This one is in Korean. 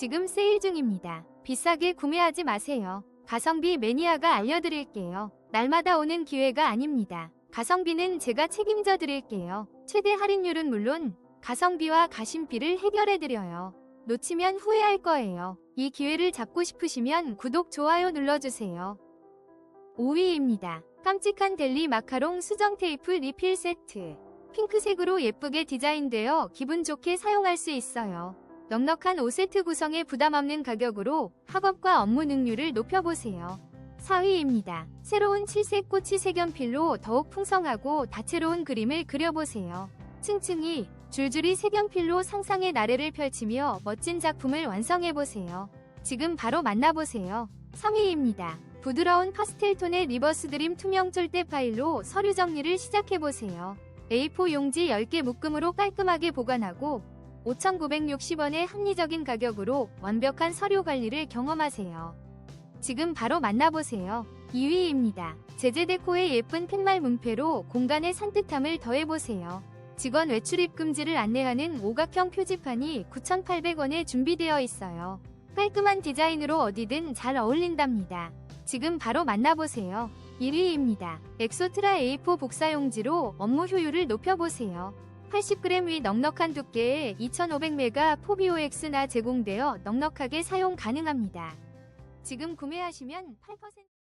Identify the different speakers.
Speaker 1: 지금 세일 중입니다. 비싸게 구매하지 마세요. 가성비 매니아가 알려드릴게요. 날마다 오는 기회가 아닙니다. 가성비는 제가 책임져 드릴게요. 최대 할인율은 물론 가성비와 가심비를 해결해 드려요. 놓치면 후회할 거예요. 이 기회를 잡고 싶으시면 구독, 좋아요 눌러주세요. 5위입니다. 깜찍한 델리 마카롱 수정 테이프 리필 세트. 핑크색으로 예쁘게 디자인되어 기분 좋게 사용할 수 있어요. 넉넉한 5세트 구성에 부담 없는 가격으로 학업과 업무 능률을 높여보세요. 4위입니다. 새로운 칠색 꼬치 색연필로 더욱 풍성하고 다채로운 그림을 그려보세요. 층층이 줄줄이 색연필로 상상의 나래를 펼치며 멋진 작품을 완성해보세요. 지금 바로 만나보세요. 3위입니다. 부드러운 파스텔 톤의 리버스 드림 투명 쫄대 파일로 서류 정리를 시작해보세요. A4 용지 10개 묶음으로 깔끔하게 보관하고 5,960원의 합리적인 가격으로 완벽한 서류 관리를 경험하세요. 지금 바로 만나보세요. 2위입니다. 제제데코의 예쁜 팻말 문패로 공간의 산뜻함을 더해보세요. 직원 외출입 금지를 안내하는 오각형 표지판이 9,800원에 준비되어 있어요. 깔끔한 디자인으로 어디든 잘 어울린답니다. 지금 바로 만나보세요. 1위입니다. 엑소트라 A4 복사용지로 업무 효율을 높여보세요. 80g 위 넉넉한 두께에 2500메가 포비오엑스나 제공되어 넉넉하게 사용 가능합니다. 지금 구매하시면 8%